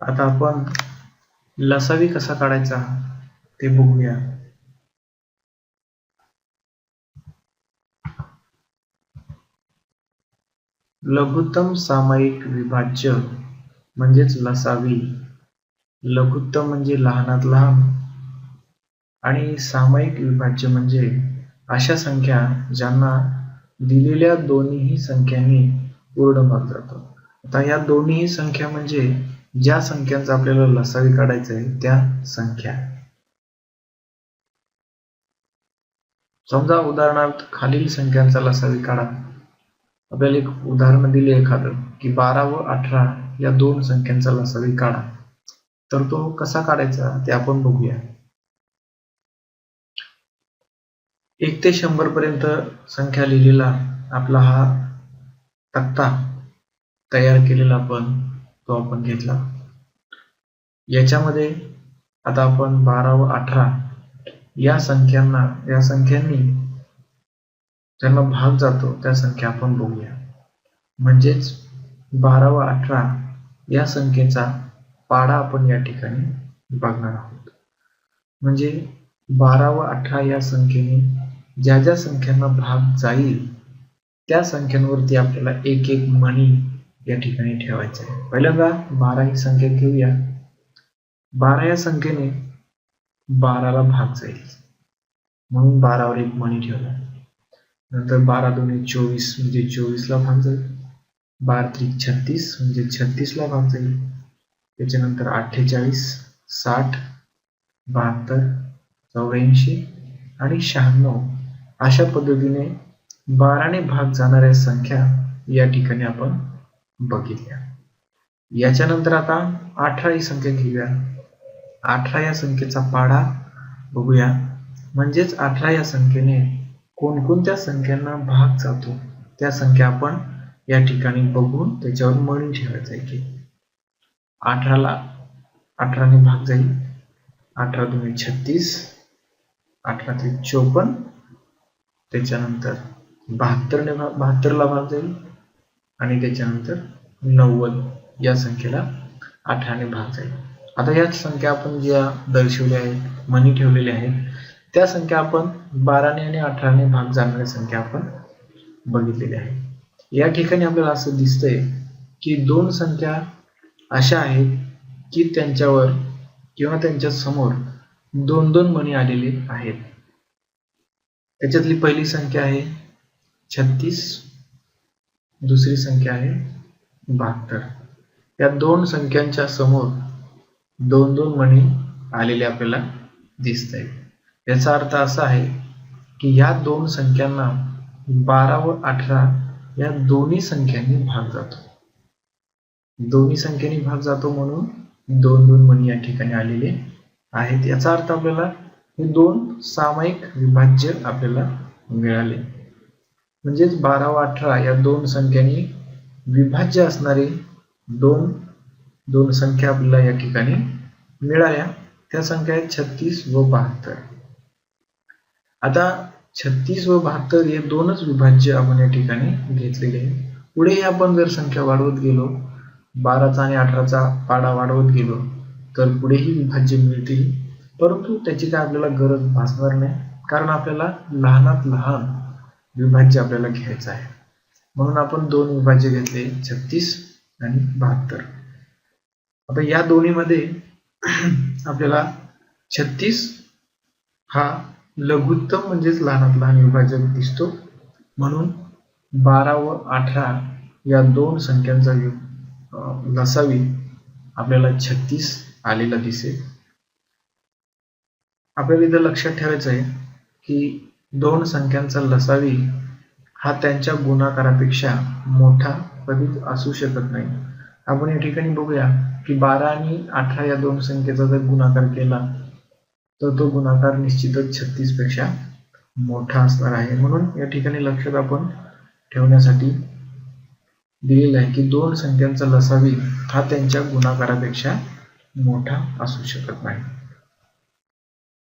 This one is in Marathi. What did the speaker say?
आता आपण लसावी कसा काढायचा ते बघूया. लघुत्तम सामायिक विभाज्य म्हणजेच लसावी. लघुत्तम म्हणजे लहानात लहान आणि सामायिक विभाज्य म्हणजे अशा संख्या ज्यांना दिलेल्या दोन्हीही संख्यांनी पूर्ण भाग जातो आता या दोन्हीही संख्या म्हणजे ज्या संख्यांचा आपल्याला लसावी काढायचं आहे त्या संख्या. समजा उदाहरणार्थ खालील संख्यांचा लसावी काढा. आपल्याला एक उदाहरण दिले एखादं की बारा व अठरा या दोन संख्यांचा लसावी काढा. तर तो कसा काढायचा ते आपण बघूया. एक ते शंभर पर्यंत संख्या लिहिलेला आपला हा तक्ता तयार केलेला आपण तो आपण घेतला. याच्यामध्ये आता आपण बारा व अठरा या संख्यांना या संख्यांनी ज्यांना भाग जातो त्या संख्या आपण बघूया. म्हणजेच बारा व अठरा या संख्येचा पाडा आपण या ठिकाणी बघणार आहोत. म्हणजे बारा व अठरा या संख्येने ज्या ज्या संख्यांना भाग जाईल त्या संख्यांवरती आपल्याला एक एक मणी या ठिकाणी ठेवायचं आहे. पहिल्यांदा बारा ही संख्या घेऊया. बारा या संख्येने बाराला भाग जाईल. म्हणून बारावर एक मणी ठेवला. नंतर बारा दोन्ही चोवीस म्हणजे चोवीसला भाग जाईल. बारा त्रिक छत्तीस म्हणजे छत्तीसला भाग जाईल. त्याच्यानंतर अठ्ठेचाळीस साठ बहात्तर चौऱ्याऐंशी आणि शहाण्णव अशा पद्धतीने बाराने भाग जाणाऱ्या संख्या या ठिकाणी आपण बघितल्या. याच्यानंतर आता अठरा ही संख्या घेऊया. अठरा या संख्येचा पाढा बघूया. म्हणजेच अठरा या संख्येने कोणकोणत्या संख्यांना भाग जातो त्या संख्या आपण या ठिकाणी बघून त्याच्यावर मळून ठेवायचं आहे की. अठराला अठराने भाग जाईल. अठरा दोन्ही छत्तीस अठरा ते चोपन्न त्याच्यानंतर बहात्तरने भाग बहात्तरला भाग जाईल. आणि त्याच्यानंतर नव्वद या संख्येला अठराने भाग जाईल. आता याच संख्या आपण ज्या दर्शवल्या आहेत मनी ठेवलेल्या आहेत त्या संख्या आपण बाराने आणि अठराने भाग जाणाऱ्या संख्या आपण बघितलेल्या आहे या ठिकाणी आपल्याला असं दिसतंय की दोन संख्या अशा आहेत की त्यांच्यावर किंवा त्यांच्यासमोर दोन दोन मणी आलेले आहेत. त्याच्यातली पहिली संख्या आहे छत्तीस दुसरी संख्या आहे बहात्तर. या दोन संख्यांच्या समोर दोन दोन म्हणी आलेले आपल्याला दिसत आहेत याचा अर्थ असा आहे की या दोन संख्यांना बारा व अठरा या दोन्ही संख्यांनी भाग जातो. दोन्ही संख्यांनी भाग जातो म्हणून दोन दोन म्हणी या ठिकाणी आलेले आहेत. याचा अर्थ आपल्याला हे दोन सामायिक विभाज्य आपल्याला मिळाले. म्हणजेच बारा व अठरा या दोन संख्यांनी विभाज्य असणारे दोन दोन संख्या आपल्याला या ठिकाणी मिळाल्या. त्या संख्या आहेत छत्तीस व बहात्तर. आता छत्तीस व बहात्तर हे दोनच विभाज्य आपण या ठिकाणी घेतलेले आहे पुढे आपण जर संख्या वाढवत गेलो बाराचा आणि अठराचा पाडा वाढवत गेलो तर पुढेही विभाज्य मिळतील. परंतु त्याची काय आपल्याला गरज भासणार नाही कारण आपल्याला लहानात लहान विभाज्य आपल्याला घ्यायचं आहे. म्हणून आपण दोन विभाज्य घेतले छत्तीस आणि बहात्तर. आता या दोन्हीमध्ये आपल्याला छत्तीस हा लघुत्तम म्हणजेच लहानात लहान विभाजक दिसतो. म्हणून बारा व अठरा या दोन संख्यांचा लसावी आपल्याला छत्तीस आलेला दिसेल. आपल्याला इथं लक्षात ठेवायचं आहे की दोन संख्यांचा लसावी हा त्यांच्या गुणाकारापेक्षा मोठा कधीच असू शकत नाही. आपण या ठिकाणी बघूया की बारा आणि अठरा या दोन संख्येचा जर गुणाकार केला तर तो गुणाकार निश्चितच छत्तीसपेक्षा मोठा असणार आहे. म्हणून या ठिकाणी लक्षात आपण ठेवण्यासाठी दिलेलं आहे की दोन संख्यांचा लसावी हा त्यांच्या गुणाकारापेक्षा मोठा असू शकत नाही.